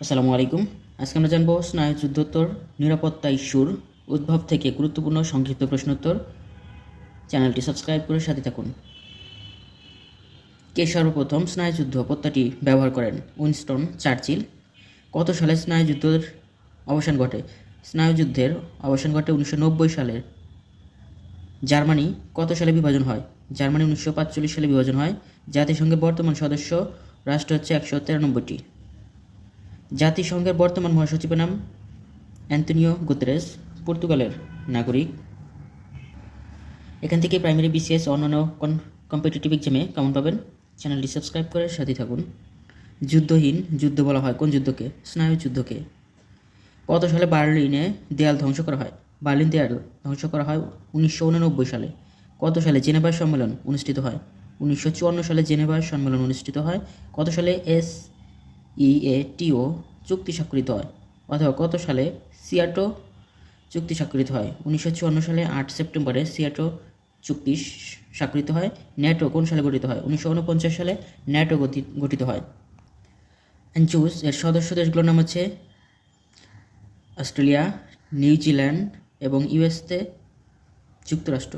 আসসালামু আলাইকুম। আজকে আমরা জানব স্নায়ু যুদ্ধোত্তর, নিরাপত্তা ইস্যুর উদ্ভব থেকে গুরুত্বপূর্ণ সংক্ষিপ্ত প্রশ্নোত্তর। চ্যানেলটি সাবস্ক্রাইব করে সাথে থাকুন। কে সর্বপ্রথম স্নায়ুযুদ্ধ পত্তাটি ব্যবহার করেন? Winston Churchill. কত সালে স্নায়ুযুদ্ধের অবসান ঘটে? স্নায়ুযুদ্ধের অবসান ঘটে উনিশশো নব্বই সালের জার্মানি কত সালে বিভাজন হয়? জার্মানি উনিশশো সালে বিভাজন হয়। জাতিসংঘের বর্তমান সদস্য, রাষ্ট্র হচ্ছে একশো তিরানব্বইটি। জাতিসংঘের বর্তমান মহাসচিবের নাম অ্যান্টনিও গুতেরেস, পর্তুগালের নাগরিক। এখান থেকে প্রাইমারি বিসিএস অন্যান্য কম্পিটিটিভ এক্সামে কেমন পাবেন? চ্যানেলটি সাবস্ক্রাইব করে সাথে থাকুন। যুদ্ধহীন যুদ্ধ বলা হয়। কোন যুদ্ধকে? স্নায়ু যুদ্ধকে। কত সালে বার্লিনে দেয়াল ধ্বংস করা হয়? বার্লিন দেয়াল ধ্বংস করা হয় উনিশশো উননব্বই সালে। কত সালে জেনেভার সম্মেলন অনুষ্ঠিত হয়? উনিশশো চুয়ান্ন সালে জেনেভার সম্মেলন অনুষ্ঠিত হয়। কত সালে এস ইএটিও চুক্তি স্বাক্ষরিত হয়, অথবা কত সালে সিয়াটো চুক্তি স্বাক্ষরিত হয়? উনিশশো চুয়ান্ন সালে আট সেপ্টেম্বরে সিয়াটো চুক্তি স্বাক্ষরিত হয়, ন্যাটো কোন সালে গঠিত হয়? উনিশশো উনপঞ্চাশ সালে ন্যাটো গঠিত হয়। অ্যাঞ্চুস এর সদস্য দেশগুলোর নাম হচ্ছে অস্ট্রেলিয়া নিউজিল্যান্ড এবং ইউএসতে যুক্তরাষ্ট্র।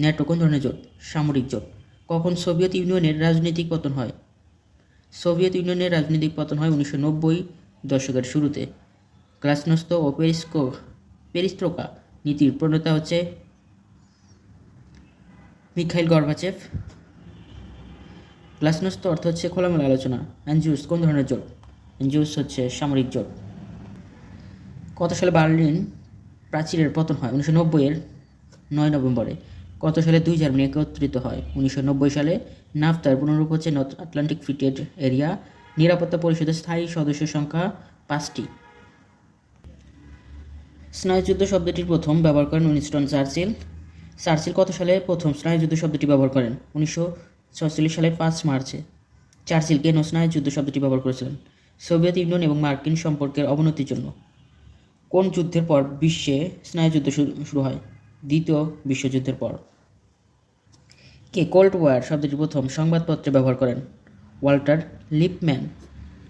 ন্যাটো কোন ধরনের জোট? সামরিক জোট। কখন সোভিয়েত ইউনিয়নের রাজনৈতিক পতন হয়? সোভিয়েত ইউনিয়নের রাজনৈতিক পতন হয় উনিশশো নব্বই দশকের শুরুতে। গ্লাসনস্ত ও পেরিস্কো পেরিস্ত্রোকা নীতির প্রণেতা হচ্ছে মিখাইল গর্বাচেভ। গ্লাসনস্ত অর্থ হচ্ছে খোলামেলা আলোচনা অ্যানজিউস কোন ধরনের জোট? অ্যানজিউস হচ্ছে সামরিক জোট। কত সালে বার্লিন প্রাচীরের পতন হয়? উনিশশো নব্বইয়ের নয় নভেম্বরে। কত সালে দুই জার্মানি একত্রিত হয়। উনিশশো নব্বই সালে নাফতার পুনরূপ হচ্ছে নর্থ আটলান্টিক ফ্রিটেড এরিয়া। নিরাপত্তা পরিষদের স্থায়ী সদস্য সংখ্যা পাঁচটি। স্নায়ুযুদ্ধ শব্দটির প্রথম ব্যবহার করেন উইনস্টন চার্চিল। চার্চিল কত সালে প্রথম স্নায়ুযুদ্ধ শব্দটি ব্যবহার করেন? উনিশশো ছয়চল্লিশ সালের পাঁচ মার্চে। চার্চিল কেন স্নায়ুযুদ্ধ শব্দটি ব্যবহার করেছিলেন? সোভিয়েত ইউনিয়ন এবং মার্কিন সম্পর্কের অবনতির জন্য। কোন যুদ্ধের পর বিশ্বে স্নায়ুযুদ্ধ শুরু হয়? দ্বিতীয় বিশ্বযুদ্ধের পর। কে কোল্ড ওয়ার শব্দটি প্রথম সংবাদপত্রে ব্যবহার করেন? Walter Lippmann.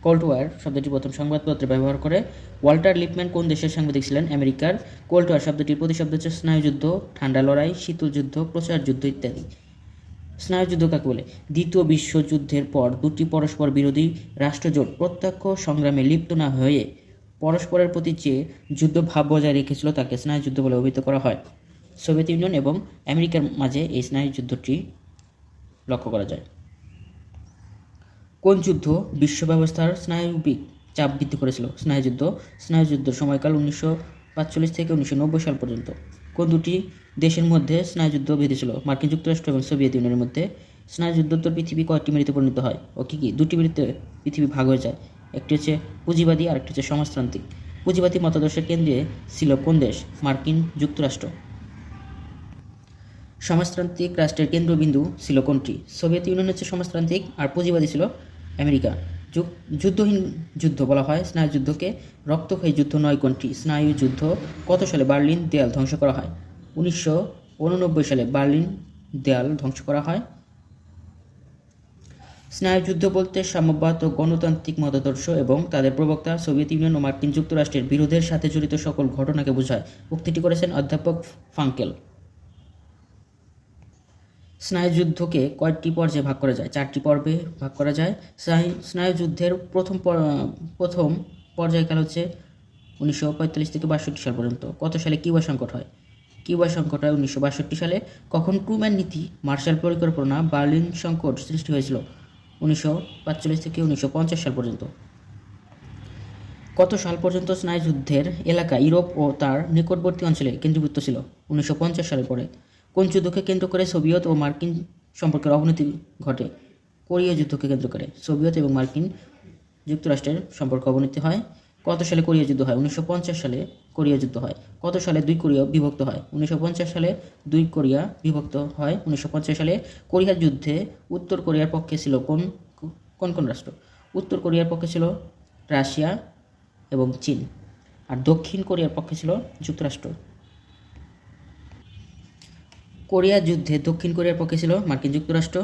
কোল্ড ওয়ার শব্দটি প্রথম সংবাদপত্রে ব্যবহার করে। ওয়াল্টার লিপম্যান কোন দেশের সাংবাদিক ছিলেন? আমেরিকার। কোল্ড ওয়ার শব্দটির প্রতিশব্দ হচ্ছে স্নায়ুযুদ্ধ, ঠান্ডা লড়াই, শীতল যুদ্ধ, প্রচার যুদ্ধ ইত্যাদি। স্নায়ুযুদ্ধ কাকে বলে? দ্বিতীয় বিশ্বযুদ্ধের পর দুটি পরস্পর বিরোধী রাষ্ট্রজোট প্রত্যক্ষ সংগ্রামে লিপ্ত না হয়ে পরস্পরের প্রতি যে যুদ্ধ ভাব বজায় রেখেছিল তাকে স্নায়ুযুদ্ধ বলে অভিহিত করা হয়। সোভিয়েত ইউনিয়ন এবং আমেরিকার মাঝে এই স্নায়ুযুদ্ধটি লক্ষ্য করা যায়। কোন যুদ্ধ বিশ্ব ব্যবস্থার স্নায়ুবিক চাপ বৃদ্ধি করেছিল? স্নায়ুযুদ্ধ স্নায়ুযুদ্ধের সময়কাল উনিশশো পাঁচচল্লিশ থেকে উনিশশো নব্বই সাল পর্যন্ত। কোন দুটি দেশের মধ্যে স্নায়ুযুদ্ধ বেঁধেছিল? মার্কিন যুক্তরাষ্ট্র এবং সোভিয়েত ইউনিয়নের মধ্যে। স্নায়ুযুদ্ধোত্তর পৃথিবী কয়েকটি মেরিতে পরিণত হয়। ও কী কী? দুটি মেরিতে পৃথিবী ভাগ হয়ে যায়। একটি হচ্ছে পুঁজিবাদী আর একটি হচ্ছে সমাজতান্ত্রিক। পুঁজিবাদী মতাদর্শের কেন্দ্রে ছিল কোন দেশ? মার্কিন যুক্তরাষ্ট্র। সমাজতান্ত্রিক রাষ্ট্রের কেন্দ্রবিন্দু ছিল কোনটি? সোভিয়েত ইউনিয়ন হচ্ছে সমাজতান্ত্রিক আর পুঁজিবাদী ছিল আমেরিকা। যুদ্ধহীন যুদ্ধ বলা হয়। স্নায়ুযুদ্ধকে রক্তক্ষয়ী যুদ্ধ নয় কোনটি? স্নায়ু যুদ্ধ কত সালে বার্লিন দেয়াল ধ্বংস করা হয়? উনিশশো উননব্বই সালে বার্লিন দেয়াল ধ্বংস করা হয়। স্নায়ুযুদ্ধ বলতে সাম্যবাদ ও গণতান্ত্রিক মতাদর্শ এবং তাদের প্রবক্তা সোভিয়েত ইউনিয়ন ও মার্কিন যুক্তরাষ্ট্রের বিরোধের সাথে জড়িত সকল ঘটনাকে বোঝায়। উক্তিটি করেছেন অধ্যাপক ফাঙ্কেল। স্নায়ুযুদ্ধকে কয়েকটি পর্যায়ে ভাগ করা যায়, চারটি পর্বে ভাগ করা যায়। স্নায়ুযুদ্ধের প্রথম প্রথম পর্যায়কাল হচ্ছে উনিশশো পঁয়তাল্লিশ থেকে বাষট্টি সাল পর্যন্ত। কত সালে কিউবা সংকট হয়? কিউবা সংকট হয় উনিশশো বাষট্টি সালে। কখন ট্রুম্যান নীতি মার্শাল পরিকল্পনা বার্লিন সংকট সৃষ্টি হয়েছিল? উনিশশো থেকে উনিশশো পঞ্চাশ সাল পর্যন্ত। কত সাল পর্যন্ত স্নায়ুযুদ্ধের এলাকা ইউরোপ ও তার নিকটবর্তী অঞ্চলে কেন্দ্রীভূত ছিল? উনিশশো পঞ্চাশ সালের পরে। কোন যুদ্ধকে কেন্দ্র করে সোভিয়েত ও মার্কিন সম্পর্কের অবনতি ঘটে। কোরিয়া যুদ্ধকে কেন্দ্র করে সোভিয়েত এবং মার্কিন যুক্তরাষ্ট্রের সম্পর্ক অবনতি হয়। কত সালে কোরিয়া যুদ্ধ হয়? উনিশশো পঞ্চাশ সালে কোরিয়া যুদ্ধ হয়। কত সালে দুই কোরিয়া বিভক্ত হয়? উনিশশো পঞ্চাশ সালে দুই কোরিয়া বিভক্ত হয়। উনিশশো পঞ্চাশ সালে কোরিয়া যুদ্ধে উত্তর কোরিয়ার পক্ষে ছিল কোন কোন কোন রাষ্ট্র? উত্তর কোরিয়ার পক্ষে ছিল রাশিয়া এবং চীন। আর দক্ষিণ কোরিয়ার পক্ষে ছিল যুক্তরাষ্ট্র। কোরিয়া যুদ্ধে দক্ষিণ কোরিয়ার পক্ষে ছিল মার্কিন যুক্তরাষ্ট্র।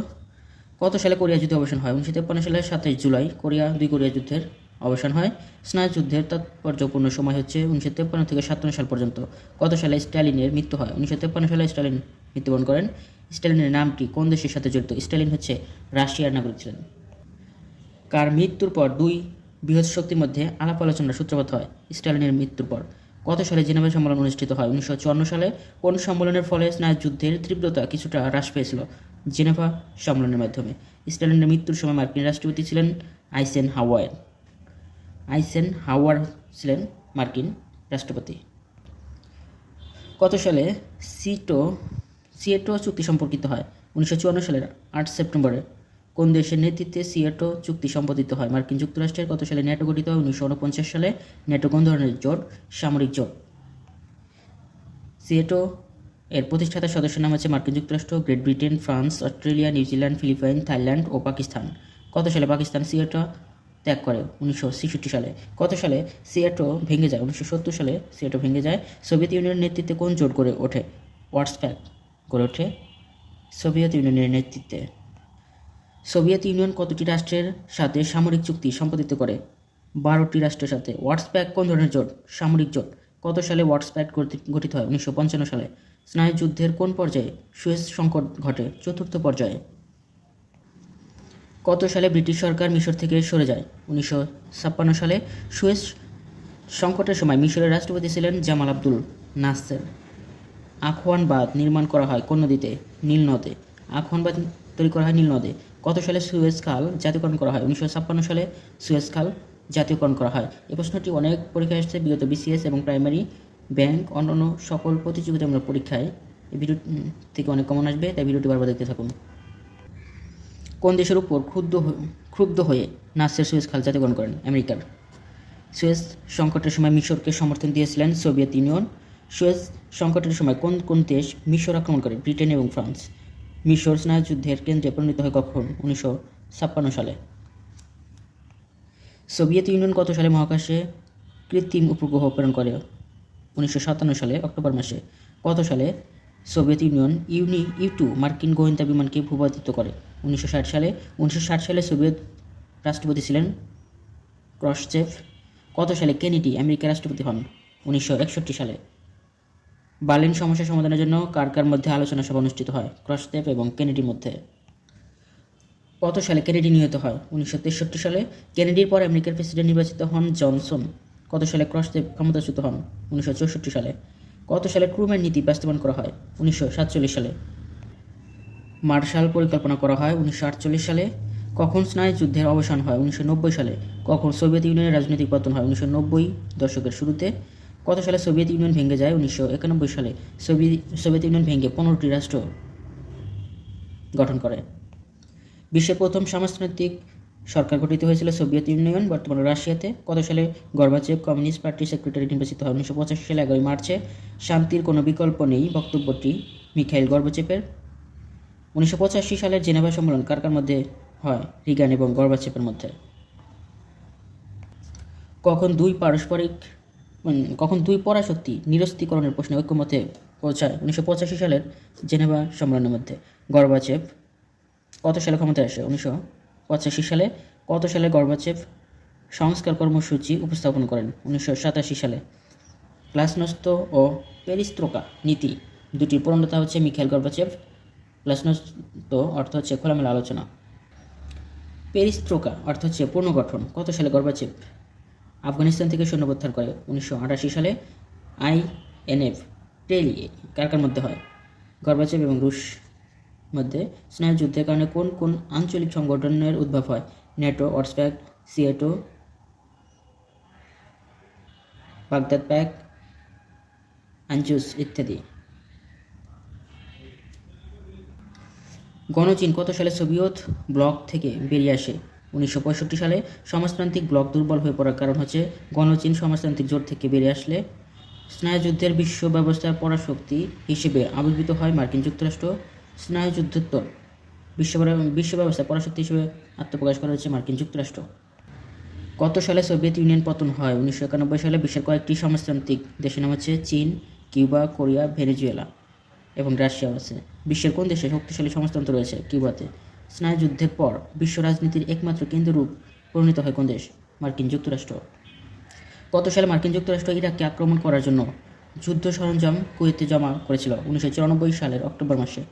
কত সালে কোরিয়া যুদ্ধে অবসান হয়? উনিশশো তেপ্পান্ন সালের সাতাশ জুলাই কোরিয়া দুই কোরিয়া যুদ্ধের অবসান হয়। স্নায়ু যুদ্ধের তাৎপর্যপূর্ণ সময় হচ্ছে উনিশশো তেপ্পান্ন থেকে সাতান্ন সাল পর্যন্ত। কত সালে স্ট্যালিনের মৃত্যু হয়? উনিশশো তেপ্পান্ন সালে স্ট্যালিন মৃত্যুবরণ করেন। স্ট্যালিনের নামটি কোন দেশের সাথে জড়িত? স্ট্যালিন হচ্ছে রাশিয়ার নাগরিক ছিলেন। কার মৃত্যুর পর দুই বৃহৎ শক্তির মধ্যে আলাপ আলোচনার সূত্রপাত হয়। স্ট্যালিনের মৃত্যুর পর। কত সালে জেনেভা সম্মেলন অনুষ্ঠিত হয়। উনিশশো চুয়ান্ন সালে কোন সম্মেলনের ফলে স্নায়ু যুদ্ধের তীব্রতা কিছুটা হ্রাস পেয়েছিল? জেনেভা সম্মেলনের মাধ্যমে। স্ট্যালিনের মৃত্যুর সময় মার্কিন রাষ্ট্রপতি ছিলেন আইসেন হাওয়ার। আইসেন হাওয়ার ছিলেন মার্কিন রাষ্ট্রপতি। কত সালে সিটো, সিয়েটো চুক্তি সম্পর্কিত হয়। উনিশশো চুয়ান্ন সালের আট সেপ্টেম্বরে কোন দেশের নেতৃত্বে সিয়েটো চুক্তি সম্পাদিত হয়? মার্কিন যুক্তরাষ্ট্রের কত সালে ন্যাটো গঠিত হয়? উনিশশো উনপঞ্চাশ সালে ন্যাটো কোন ধরনের জোট? সামরিক জোট। সিয়েটো এর প্রতিষ্ঠাতা সদস্যের নাম আছে মার্কিন যুক্তরাষ্ট্র, Great Britain, France, Australia, New Zealand, Philippines, Thailand ও পাকিস্তান। কত সালে পাকিস্তান সিয়েটো ত্যাগ করে? উনিশশো ছেষট্টি সালে। কত সালে সিয়েটো ভেঙে যায়? উনিশশো সত্তর সালে সিয়েটো ভেঙে যায়। সোভিয়েত ইউনিয়নের নেতৃত্বে কোন জোট গড়ে ওঠে? ওয়াটসপ্যাক গড়ে ওঠে সোভিয়েত ইউনিয়নের নেতৃত্বে। সোভিয়েত ইউনিয়ন কতটি রাষ্ট্রের সাথে সামরিক চুক্তি সম্পাদিত করে? বারোটি রাষ্ট্রের সাথে ওয়াটসপ্যাক কোন ধরনের জোট? সামরিক জোট। কত সালে ওয়াটসপ্যাক গঠিত- হয়? উনিশশো পঞ্চান্ন সালে। স্নায়ুযুদ্ধের কোন পর্যায়ে সুয়েজ সংকট ঘটে? চতুর্থ পর্যায়ে। কত সালে ব্রিটিশ সরকার মিশর থেকে সরে যায়? উনিশশো ছাপ্পান্ন সালে সুয়েজ সংকটের সময় মিশরের রাষ্ট্রপতি ছিলেন জামাল আব্দুল নাসের। আখওয়ান বাঁধ নির্মাণ করা হয় কোন নদীতে? নীল নদে। আখওয়ান বাঁধ তৈরি করা হয় নীল নদে। কত সালে সুয়েজ খাল জাতীয়করণ করা হয়। উনিশশো ছাপ্পান্ন সালে সুয়েজ খাল জাতীয়করণ করা হয়। এই প্রশ্নটি অনেক পরীক্ষায় আসছে। বিগত বিসিএস এবং প্রাইমারি ব্যাংক অন্যান্য সকল প্রতিযোগিতামূলক পরীক্ষায়। এই ভিডিও থেকে অনেক কমন আসবে, তাই ভিডিওটি বারবার দেখতে থাকুন। কোন দেশের উপর ক্ষুব্ধ ক্ষুব্ধ হয়ে নাসের সুয়েজ খাল জাতীয়করণ করেন? আমেরিকার। সুয়েজ সংকটের সময় মিশরকে সমর্থন দিয়েছিলেন সোভিয়েত ইউনিয়ন। সুয়েজ সংকটের সময় কোন কোন দেশ মিশর আক্রমণ করে? ব্রিটেন এবং ফ্রান্স। মিশর স্নায়ুযুদ্ধের কেন্দ্রে পরিণত হয় কখন? উনিশশো ছাপ্পান্ন সালে। সোভিয়েত ইউনিয়ন কত সালে মহাকাশে কৃত্রিম উপগ্রহ প্রেরণ করে? উনিশশো সাতান্ন সালে, অক্টোবর মাসে। কত সালে সোভিয়েত ইউনিয়ন ইউনি ইউ টু মার্কিন গোয়েন্দা বিমানকে ভূপাতিত করে? উনিশশো ষাট সালে, উনিশশো ষাট সালে সোভিয়েত রাষ্ট্রপতি ছিলেন ক্রসচেভ। কত সালে কেনেডি আমেরিকার রাষ্ট্রপতি হন? উনিশশো একষট্টি সালে। বার্লিন সমস্যা সমাধানের জন্য কার কার মধ্যে আলোচনা সভা অনুষ্ঠিত হয়? ক্রসচেভ এবং কেনেডির মধ্যে। কত সালে কেনেডি নিহত হয়? উনিশশো তেষট্টি সালে কেনেডির পর আমেরিকার প্রেসিডেন্ট নির্বাচিত হন জনসন। কত সালে ক্রসচেভ ক্ষমতাচ্যুত হন? উনিশশো চৌষট্টি সালে। কত সালে ক্রুমের নীতি বাস্তবায়ন করা হয়? উনিশশো সাতচল্লিশ সালে। মার্শাল পরিকল্পনা করা হয় উনিশশো আটচল্লিশ সালে। কখন স্নায়ু যুদ্ধের অবসান হয়? উনিশশো নব্বই সালে। কখন সোভিয়েত ইউনিয়নের রাজনৈতিক পতন হয়? উনিশশো নব্বই দশকের শুরুতে। কত সালে সোভিয়েত ইউনিয়ন ভেঙে যায়? উনিশশো একানব্বই সালে সোভিয়েত সোভিয়েত ইউনিয়ন ভেঙে পনেরোটি রাষ্ট্র গঠন করে। বিশ্বের প্রথম সমাজতান্ত্রিক সরকার গঠিত হয়েছিল সোভিয়েত ইউনিয়ন, বর্তমানে রাশিয়াতে। কত সালে গর্বাচেভ কমিউনিস্ট পার্টির সেক্রেটারি নির্বাচিত হয়? উনিশশো পঁচাশি সালে এগারোই মার্চে। শান্তির কোনো বিকল্প নেই বক্তব্যটি মিখাইল গর্বাচেপের উনিশশো পঁচাশি সালের জেনেভা সম্মেলন কার কার মধ্যে হয়? রিগান এবং গর্বাচেপের মধ্যে। কখন দুই পারস্পরিক কখন দুই পরাশক্তি নিরস্ত্রীকরণের প্রশ্নে ঐক্যমতে পৌঁছায় উনিশশো পঁচাশি সালের জেনেভা সম্মেলনের মধ্যে। গর্বাচেপ কত সালে ক্ষমতায় আসে? উনিশশো পঁচাশি সালে কত সালে গর্বাচেপ সংস্কার কর্মসূচি উপস্থাপন করেন? উনিশশো সাতাশি সালে ক্লাসনস্ত ও পেরিস্ত্রোকা নীতি দুটির পূর্ণতা হচ্ছে মিখাইল গর্বাচেভ। ক্লাসনস্ত অর্থ হচ্ছে খোলামেলা আলোচনা। পেরিস্ত্রোকা অর্থ হচ্ছে পুনর্গঠন কত সালে গর্বাচেভ আফগানিস্তান থেকে সৈন্য প্রত্যাহার করে। উনিশশো আটাশি সালে আইএনএফ টেলি কার মধ্যে হয়। গর্বাচেভ এবং রুশ মধ্যে স্নায়ু যুদ্ধের কারণে কোন কোন আঞ্চলিক সংগঠনের উদ্ভব হয়? নেটো অর্সপ্যাক, সিয়েটো, বাগদাদ প্যাক, আঞ্জুস ইত্যাদি। গণচীন কত সালে সোভিয়েত ব্লক থেকে বেরিয়ে আসে? উনিশশো পঁয়ষট্টি সালে সমাজতান্ত্রিক ব্লক দুর্বল হয়ে পড়ার কারণ হচ্ছে গণচীন সমাজতান্ত্রিক জোট থেকে বেরিয়ে আসলে স্নায়ুযুদ্ধের বিশ্ব ব্যবস্থার পরাশক্তি হিসেবে আবির্ভূত হয় মার্কিন যুক্তরাষ্ট্র। স্নায়ুযুদ্ধোত্তর বিশ্ব বিশ্ব ব্যবস্থার পরাশক্তি হিসেবে আত্মপ্রকাশ করা হচ্ছে মার্কিন যুক্তরাষ্ট্র। কত সালে সোভিয়েত ইউনিয়ন পতন হয়। উনিশশো একানব্বই সালে বিশ্বের কয়েকটি সমাজতান্ত্রিক দেশের নাম হচ্ছে চীন, কিউবা, কোরিয়া, ভেনেজুয়েলা এবং রাশিয়া আছে। বিশ্বের কোন দেশে শক্তিশালী সমাজতন্ত্র রয়েছে? কিউবাতে। স্নায়ুযুদ্ধের পর বিশ্ব রাজনীতির একমাত্র কেন্দ্ররূপ পরিণত হয় কোন দেশ? মার্কিন যুক্তরাষ্ট্র। কত সালে মার্কিন যুক্তরাষ্ট্র ইরাককে আক্রমণ করার জন্য যুদ্ধ সরঞ্জাম কুয়েতে জমা করেছিল। উনিশশো চুরানব্বই সালের অক্টোবর মাসে।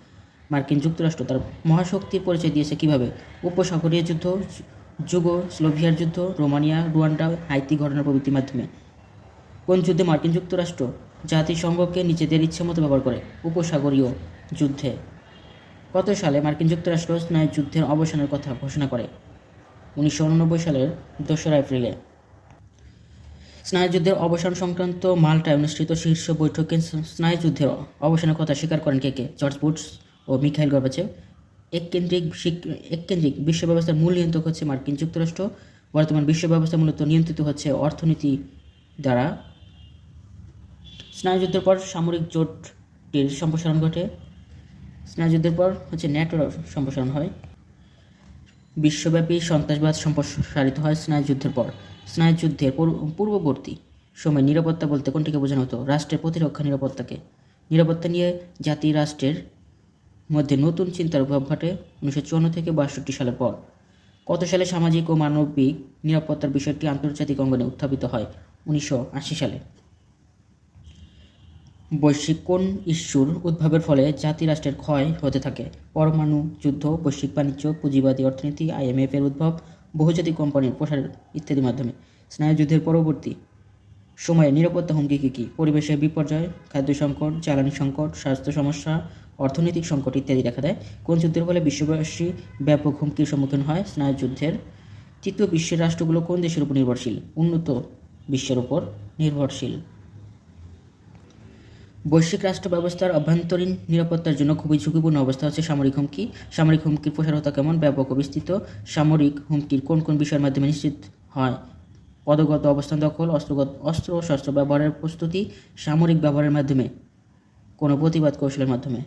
মার্কিন যুক্তরাষ্ট্র তার মহাশক্তির পরিচয় দিয়েছে কীভাবে? উপসাগরীয় যুদ্ধ যুগো স্লোভিয়ার যুদ্ধ, রোমানিয়া, রুয়ান্ডা, হাইতি ঘটনা প্রভৃতির মাধ্যমে। কোন যুদ্ধে মার্কিন যুক্তরাষ্ট্র জাতিসংঘকে নিজেদের ইচ্ছেমতো ব্যবহার করে? উপসাগরীয় যুদ্ধে। কত সালে মার্কিন যুক্তরাষ্ট্র স্নায়ু যুদ্ধের অবসানের কথা ঘোষণা করে, উনিশশো উননব্বই সালের দোসরা এপ্রিলে। স্নায়ুযুদ্ধের অবসান সংক্রান্ত মাল্টায় অনুষ্ঠিত শীর্ষ বৈঠকে স্নায়ুযুদ্ধের অবসানের কথা স্বীকার করেন কে কে? জর্জ বুটস ও মিখাইল গর্বাচেভ। এককেন্দ্রিক এককেন্দ্রিক বিশ্ব ব্যবস্থার মূল নিয়ন্ত্রক হচ্ছে মার্কিন যুক্তরাষ্ট্র। বর্তমান বিশ্ব ব্যবস্থা মূলত নিয়ন্ত্রিত হচ্ছে অর্থনীতি দ্বারা। স্নায়ুযুদ্ধের পর সামরিক জোটটির সম্প্রসারণ ঘটে। স্নায়ুযুদ্ধের পর হচ্ছে ন্যাটোর সম্প্রসারণ হয়। বিশ্বব্যাপী সন্ত্রাসবাদ সম্প্রসারিত হয় স্নায়ুযুদ্ধের পর। স্নায়ুযুদ্ধের পূর্ববর্তী সময় নিরাপত্তা বলতে কোনটিকে বোঝানো হতো? রাষ্ট্রের প্রতিরক্ষা নিরাপত্তাকে। নিরাপত্তা নিয়ে জাতি রাষ্ট্রের মধ্যে নতুন চিন্তার উদ্ভব ঘটে উনিশশো চুয়ান্ন থেকে বাষট্টি সালের পর। কত সালে সামাজিক ও মানবিক নিরাপত্তার বিষয়টি আন্তর্জাতিক অঙ্গনে উত্থাপিত হয়? উনিশশো আশি সালে। বৈশ্বিক কোন ইস্যুর উদ্ভবের ফলে জাতি রাষ্ট্রের ক্ষয় হতে থাকে? পরমাণু যুদ্ধ, বৈশ্বিক বাণিজ্য, পুঁজিবাদী অর্থনীতি, আইএমএফ এর উদ্ভব, বহুজাতিক কোম্পানির প্রসার ইত্যাদির মাধ্যমে। স্নায়ুযুদ্ধের পরবর্তী সময়ে নিরাপত্তা হুমকি কী কী? পরিবেশের বিপর্যয়, খাদ্য সংকট, জ্বালানি সংকট, স্বাস্থ্য সমস্যা, অর্থনৈতিক সংকট ইত্যাদি দেখা দেয়। কোন যুদ্ধের ফলে বিশ্ববাসী ব্যাপক হুমকির সম্মুখীন হয়? স্নায়ুযুদ্ধের তৃতীয় বিশ্বের রাষ্ট্রগুলো কোন দেশের উপর নির্ভরশীল? উন্নত বিশ্বের উপর নির্ভরশীল। বৈশ্বিক রাষ্ট্র ব্যবস্থার অভ্যন্তরীণ নিরাপত্তার জন্য খুবই ঝুঁকিপূর্ণ অবস্থা হচ্ছে সামরিক হুমকি। সামরিক হুমকির প্রসারতা কেমন? ব্যাপক বিস্তৃত সামরিক হুমকির কোন কোন বিষয়ের মাধ্যমে নিশ্চিত হয়? পদগত অবস্থান দখল, অস্ত্রগত, অস্ত্র ও শস্ত্র ব্যবহারের প্রস্তুতি, সামরিক ব্যবহারের মাধ্যমে, কোনো প্রতিবাদ কৌশলের মাধ্যমে।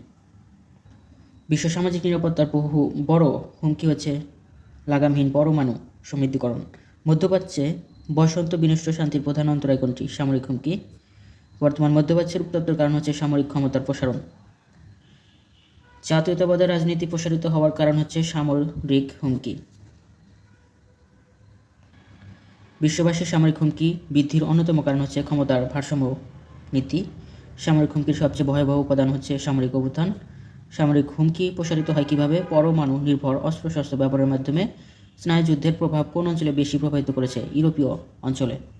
বিশ্ব সামাজিক নিরাপত্তার বহু বড় হুমকি হচ্ছে লাগামহীন পরমাণু সমৃদ্ধিকরণ। মধ্যপ্রাচ্যে বসন্ত বিনষ্ট শান্তির প্রধান অন্তরায় কোনটি? সামরিক হুমকি। বর্তমান মধ্যপ্রাচ্যের উত্তপ্তর কারণ হচ্ছে সামরিক ক্ষমতার প্রসারণ। জাতীয়তাবাদের রাজনীতি প্রসারিত হওয়ার কারণ হচ্ছে সামরিক হুমকি। বিশ্ববাসীর সামরিক হুমকি বৃদ্ধির অন্যতম কারণ হচ্ছে ক্ষমতার ভারসাম্য নীতি। সামরিক হুমকির সবচেয়ে ভয়াবহ উপাদান হচ্ছে সামরিক অভ্যুত্থান সামরিক হুমকি প্রসারিত হয় কীভাবে? পরমাণু নির্ভর অস্ত্রশস্ত্র ব্যবহারের মাধ্যমে। স্নায়ুযুদ্ধের প্রভাব কোন অঞ্চলে বেশি প্রভাবিত করেছে? ইউরোপীয় অঞ্চলে।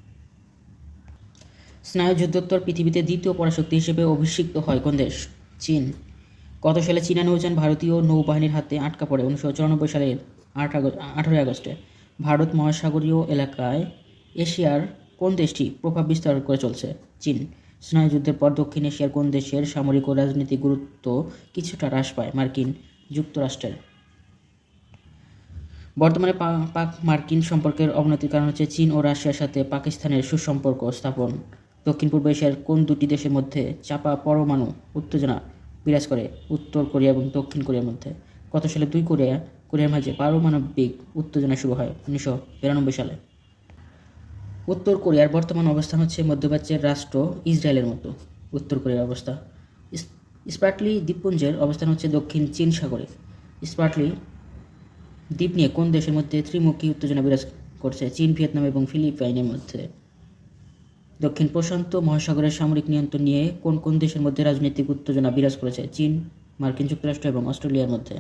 স্নায়ুযুদ্ধোত্তর পৃথিবীতে দ্বিতীয় পরাশক্তি হিসেবে অভিষিক্ত হয় কোন দেশ? চীন। কত সালে চীনা নৌযান ভারতীয় নৌবাহিনীর হাতে আটকা পড়ে উনিশশো চুরানব্বই সালের আট আগস্ট আঠারোই আগস্টে। ভারত মহাসাগরীয় এলাকায় এশিয়ার কোন দেশটি প্রভাব বিস্তার করে চলছে? চীন। স্নায়ুযুদ্ধের পর দক্ষিণ এশিয়ার কোন দেশের সামরিক ও রাজনৈতিক গুরুত্ব কিছুটা হ্রাস পায়? মার্কিন যুক্তরাষ্ট্রের। বর্তমানে পাক মার্কিন সম্পর্কের অবনতির কারণ হচ্ছে চীন ও রাশিয়ার সাথে পাকিস্তানের সুসম্পর্ক স্থাপন দক্ষিণ পূর্ব এশিয়ার কোন দুটি দেশের মধ্যে চাপা পরমাণু উত্তেজনা বিরাজ করে? উত্তর কোরিয়া এবং দক্ষিণ কোরিয়ার মধ্যে। কত সালে দুই কোরিয়া, কোরিয়ার মাঝে পারমাণবিক উত্তেজনা শুরু হয় উনিশশো বিরানব্বই সালে। উত্তর কোরিয়ার বর্তমান অবস্থান হচ্ছে মধ্যপ্রাচ্যের রাষ্ট্র ইসরায়েলের মতো। উত্তর কোরিয়ার অবস্থা। স্পার্টলি দ্বীপপুঞ্জের অবস্থান হচ্ছে দক্ষিণ চীন সাগরে। স্পার্টলি দ্বীপ নিয়ে কোন দেশের মধ্যে ত্রিমুখী উত্তেজনা বিরাজ করছে? চীন, ভিয়েতনাম এবং ফিলিপাইনের মধ্যে। দক্ষিণ প্রশান্ত মহাসাগরের সামরিক নিয়ন্ত্রণ নিয়ে কোন কোন দেশের মধ্যে রাজনৈতিক উত্তেজনা বিরাজ করেছে? চীন, মার্কিন যুক্তরাষ্ট্র এবং অস্ট্রেলিয়ার মধ্যে।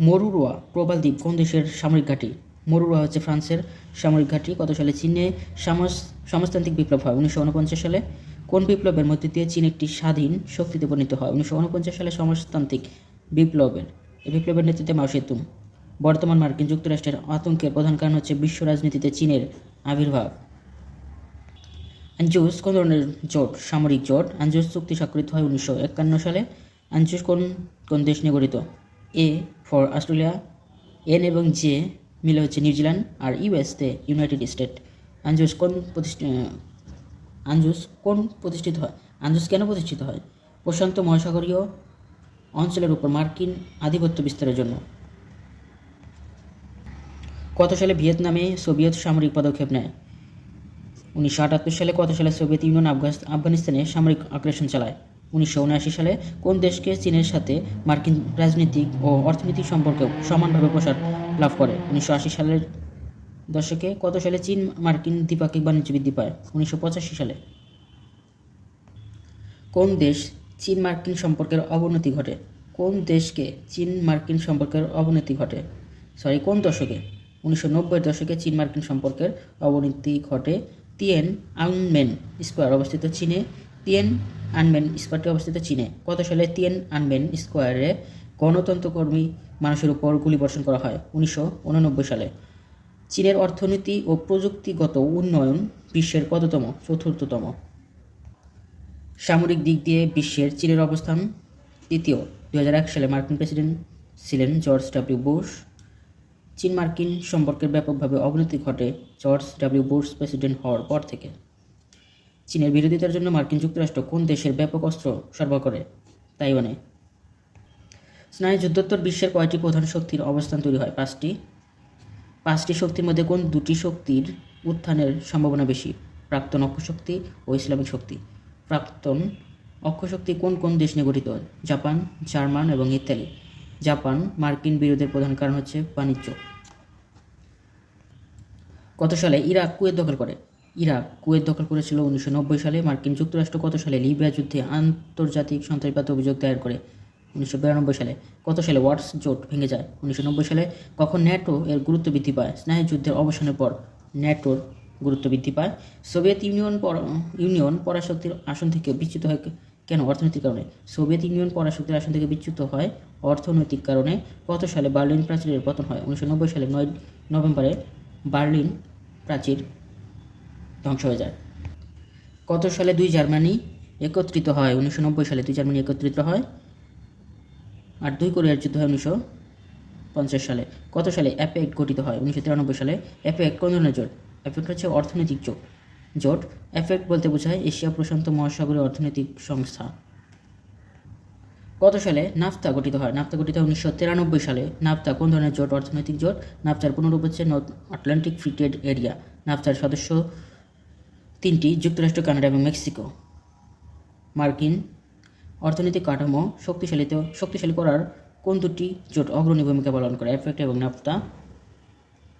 মরুরোয়া, প্রবাল দ্বীপ, কোন দেশের সামরিক ঘাঁটি? মরুরোয়া হচ্ছে ফ্রান্সের সামরিক ঘাঁটি। কত সালে চীনে সমাজতান্ত্রিক বিপ্লব হয়? উনিশশো উনপঞ্চাশ সালে। কোন বিপ্লবের মধ্যে দিয়ে চীন একটি স্বাধীন শক্তিতে পরিণত হয়? উনিশশো উনপঞ্চাশ সালে সমাজতান্ত্রিক বিপ্লবের এই বিপ্লবের নেতৃত্বে মাও সেতুং। বর্তমান মার্কিন যুক্তরাষ্ট্রের আতঙ্কের প্রধান কারণ হচ্ছে বিশ্ব রাজনীতিতে চীনের আবির্ভাব। আঞ্জুস কোন ধরনের জোট? সামরিক জোট। আঞ্জুস চুক্তি স্বাক্ষরিত হয় উনিশশো একান্ন সালে। আঞ্জুস কোন কোন দেশ নিয়ে গঠিত? A for Australia. এন এবং জে মিলে হচ্ছে নিউজিল্যান্ড আর ইউএসতে ইউনাইটেড স্টেট। আঞ্জুস কোন প্রতিষ্ঠ, আঞ্জুস কোন প্রতিষ্ঠিত হয়? আঞ্জুস কেন প্রতিষ্ঠিত হয়? প্রশান্ত মহাসাগরীয় অঞ্চলের উপর মার্কিন আধিপত্য বিস্তারের জন্য। কত সালে ভিয়েতনামে সোভিয়েত সামরিক পদক্ষেপ নেয়? উনিশশো আটাত্তর সালে কত সালে সোভিয়েত ইউনিয়ন আফগানিস্তানে সামরিক আগ্রাসন চালায়? উনিশশো উনআশি সালে কোন দেশকে চীনের সাথে মার্কিন রাজনৈতিক ও অর্থনৈতিক সম্পর্ক সমানভাবে প্রসার লাভ করে? উনিশশো আশি সালের দশকে কত সালে চীন মার্কিন দ্বিপাক্ষিক বাণিজ্য বৃদ্ধি পায়? উনিশশো পঁচাশি সালে। কোন দেশ চীন মার্কিন সম্পর্কের অবনতি ঘটে? কোন দেশকে চীন মার্কিন সম্পর্কের অবনতি ঘটে? সরি, কোন দশকে? উনিশশো নব্বই দশকে চীন মার্কিন সম্পর্কের অবনতি ঘটে তিয়েন আনমেন স্কোয়ার অবস্থিত চীনে। তিয়েন আনমেন স্কোয়ারটি অবস্থিত চীনে। কত সালে তিয়েন আনমেন স্কোয়ারে গণতন্ত্রকর্মী মানুষের উপর গুলিবর্ষণ করা হয়? উনিশশো উননব্বই সালে। চীনের অর্থনীতি ও প্রযুক্তিগত উন্নয়ন বিশ্বের কততম? চতুর্থতম। সামরিক দিক দিয়ে বিশ্বের চীনের অবস্থান তৃতীয় দু হাজার এক সালে মার্কিন প্রেসিডেন্ট ছিলেন জর্জ ডাব্লিউ বুশ। চীন মার্কিন সম্পর্কের ব্যাপকভাবে অবনতি ঘটে জর্জ ডাব্লিউ বুশ প্রেসিডেন্ট হওয়ার পর থেকে। চীনের বিরোধিতার জন্য মার্কিন যুক্তরাষ্ট্র কোন দেশের ব্যাপক অস্ত্র সরবরাহ করে? তাইওয়ানে। স্নায়ু যুদ্ধোত্তর বিশ্বের কয়টি প্রধান শক্তির অবস্থান তৈরি হয়? পাঁচটি। পাঁচটি শক্তির মধ্যে কোন দুটি শক্তির উত্থানের সম্ভাবনা বেশি? প্রাক্তন অক্ষশক্তি ও ইসলামিক শক্তি। প্রাক্তন অক্ষশক্তি কোন কোন দেশ নিয়ে গঠিত? জাপান, জার্মান এবং ইতালি। জাপান মার্কিন বিরোধের প্রধান কারণ হচ্ছে বাণিজ্য। কত সালে ইরাক কুয়েত দখল করে? ইরাক কুয়েত দখল করেছিল উনিশশো নব্বই সালে। মার্কিন যুক্তরাষ্ট্র কত সালে লিবিয়া যুদ্ধে আন্তর্জাতিক সন্ত্রাসবাদ অভিযোগ দায়ের করে? উনিশশো বিরানব্বই সালে। কত সালে ওয়াটস জোট ভেঙে যায়? উনিশশো নব্বই সালে। কখন ন্যাটো এর গুরুত্ব বৃদ্ধি পায়? স্নায়ু যুদ্ধের অবসানের পর ন্যাটোর গুরুত্ব বৃদ্ধি পায়। সোভিয়েত ইউনিয়ন ইউনিয়ন পরাশক্তির আসন থেকে বিচ্যুত হয় কেন? অর্থনৈতিক কারণে। সোভিয়েত ইউনিয়ন পরাশক্তির আসন থেকে বিচ্যুত হয় অর্থনৈতিক কারণে। কত সালে বার্লিন প্রাচীরের পতন হয়? উনিশশো নব্বই সালে নয় নভেম্বরে বার্লিন প্রাচীর ধ্বংস হয়ে যায়। কত সালে দুই জার্মানি একত্রিত হয়? উনিশশো নব্বই সালে দুই জার্মানি একত্রিত হয় আর দুই কোরিয়ার যুদ্ধ হয় উনিশশো পঞ্চাশ সালে। কত সালে অ্যাপেক গঠিত হয়? উনিশশো তিরানব্বই সালে অ্যাপেক কোন ধরনের জোট। অ্যাপেক হচ্ছে অর্থনৈতিক জোট জোট। অ্যাপেক বলতে বোঝায় এশিয়া প্রশান্ত মহাসাগরীয় অর্থনৈতিক সংস্থা। কত সালে নাফতা গঠিত হয়। নাফতা গঠিত হয় উনিশশো তিরানব্বই সালে। নাফতা কোন ধরনের জোট? অর্থনৈতিক জোট। নাফতার পুনরূপ হচ্ছে North Atlantic free trade area নাফতার সদস্য তিনটি যুক্তরাষ্ট্র, কানাডা এবং মেক্সিকো। মার্কিন অর্থনৈতিক কাঠামো শক্তিশালিত, শক্তিশালী করার কোন দুটি জোট অগ্রণী ভূমিকা পালন করে? অ্যাফেক্ট এবং নাফতা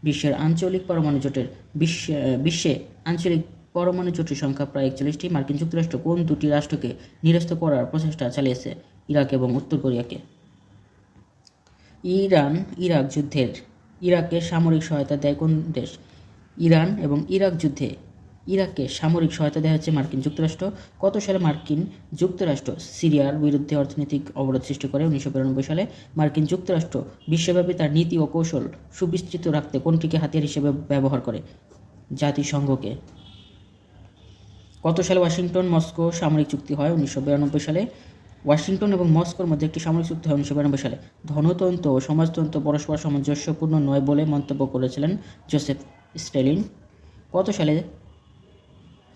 বিশ্বের আঞ্চলিক পরমাণু জোটের বিশ্বে বিশ্বে আঞ্চলিক পরমাণু জোটের সংখ্যা প্রায় একচল্লিশটি। মার্কিন যুক্তরাষ্ট্র কোন দুটি রাষ্ট্রকে নিরস্ত করার প্রচেষ্টা চালিয়েছে? ইরাক এবং উত্তর কোরিয়াকে। ইরান, ইরাক যুদ্ধের, ইরাককে সামরিক সহায়তা দেয় কোন দেশ? ইরান এবং ইরাক যুদ্ধে, ইরাককে সামরিক সহায়তা দেওয়া হচ্ছে মার্কিন যুক্তরাষ্ট্র। কত সালে মার্কিন যুক্তরাষ্ট্র সিরিয়ার বিরুদ্ধে অর্থনৈতিক অবরোধ সৃষ্টি করে? উনিশশো বিরানব্বই সালে মার্কিন যুক্তরাষ্ট্র বিশ্বব্যাপী তার নীতি ও কৌশল সুবিস্তৃত রাখতে কোনটিকে হাতিয়ার হিসেবে ব্যবহার করে? জাতিসংঘকে। কত সালে ওয়াশিংটন, মস্কো সামরিক চুক্তি হয়? উনিশশো বিরানব্বই সালে ওয়াশিংটন এবং মস্কোর মধ্যে একটি সামরিক চুক্তি হয় উনিশশো বিরানব্বই সালে। ধনতন্ত্র ও সমাজতন্ত্র পরস্পর সামঞ্জস্যপূর্ণ নয় বলে মন্তব্য করেছিলেন জোসেফ স্টেলিন। কত সালে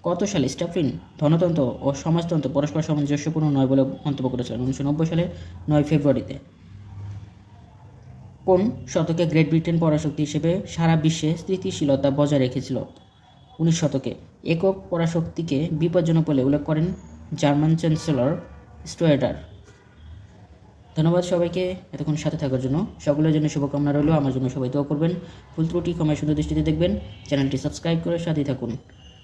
কত সালে স্টাফিন ধনতন্ত্র ও সমাজতন্ত্র পরস্পর সামঞ্জস্যপূর্ণ নয় বলে মন্তব্য করেছিলেন? উনিশশো নব্বই সালের নয় ফেব্রুয়ারিতে। কোন শতকে গ্রেট ব্রিটেন পরাশক্তি হিসেবে সারা বিশ্বে স্থিতিশীলতা বজায় রেখেছিল? উনিশ শতকে। একক পরাশক্তিকে বিপজ্জনক বলে উল্লেখ করেন জার্মান চ্যান্সেলর স্টোয়েডার ধন্যবাদ সবাইকে, এতক্ষণ সাথে থাকার জন্য। সকলের জন্য শুভকামনা রইল, আমার জন্য সবাই দোয়া করবেন। ফুল ত্রুটি কমায় সুন্দর দৃষ্টিতে দেখবেন। চ্যানেলটি সাবস্ক্রাইব করে সাথেই থাকুন।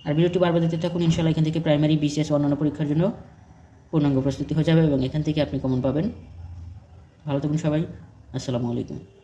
আর ভিডিওটি বারবার দিতে থাকুন ইনশাল্লাহ এখান থেকে প্রাইমারি, বিসিএস অন্যান্য পরীক্ষার জন্য পূর্ণাঙ্গ প্রস্তুতি হয়ে যাবে এবং এখান থেকে আপনি কমন পাবেন। ভালো থাকুন সবাই, আসসালামু আলাইকুম।